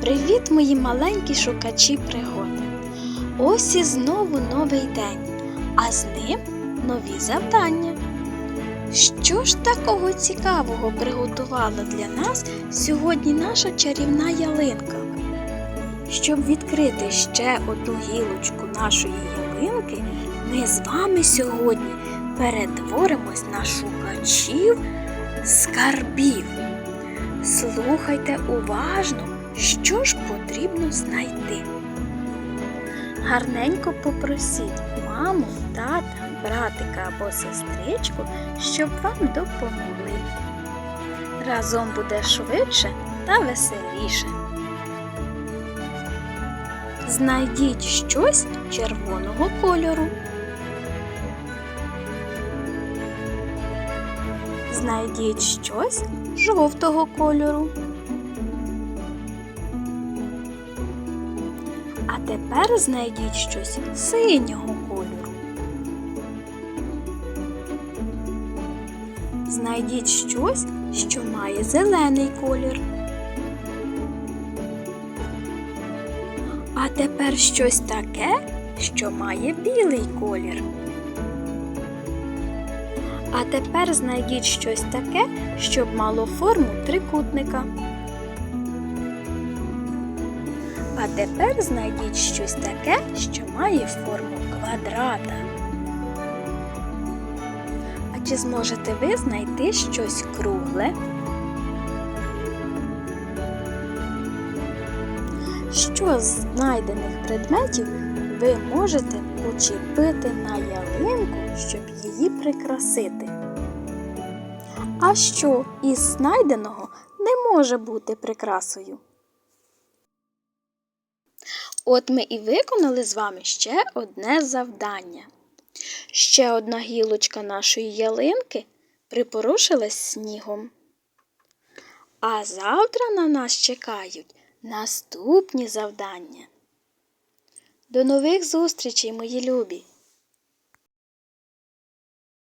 Привіт, мої маленькі шукачі пригод! Ось і знову новий день, а з ним нові завдання. Що ж такого цікавого приготувала для нас сьогодні наша чарівна ялинка? Щоб відкрити ще одну гілочку нашої ялинки, ми з вами сьогодні перетворимось на шукачів скарбів. Слухайте уважно, що ж потрібно знайти. Гарненько попросіть маму, тата, братика або сестричку, щоб вам допомогли. Разом буде швидше та веселіше. Знайдіть щось червоного кольору. Знайдіть щось жовтого кольору. А тепер знайдіть щось синього кольору. Знайдіть щось, що має зелений колір. А тепер щось таке, що має білий колір. А тепер знайдіть щось таке, щоб мало форму трикутника. А тепер знайдіть щось таке, що має форму квадрата. А чи зможете ви знайти щось кругле? Що з знайдених предметів ви можете почепити на ялинку, щоб її прикрасити? А що із знайденого не може бути прикрасою? От ми і виконали з вами ще одне завдання. Ще одна гілочка нашої ялинки припорушилась снігом. А завтра на нас чекають наступні завдання. До нових зустрічей, мої любі!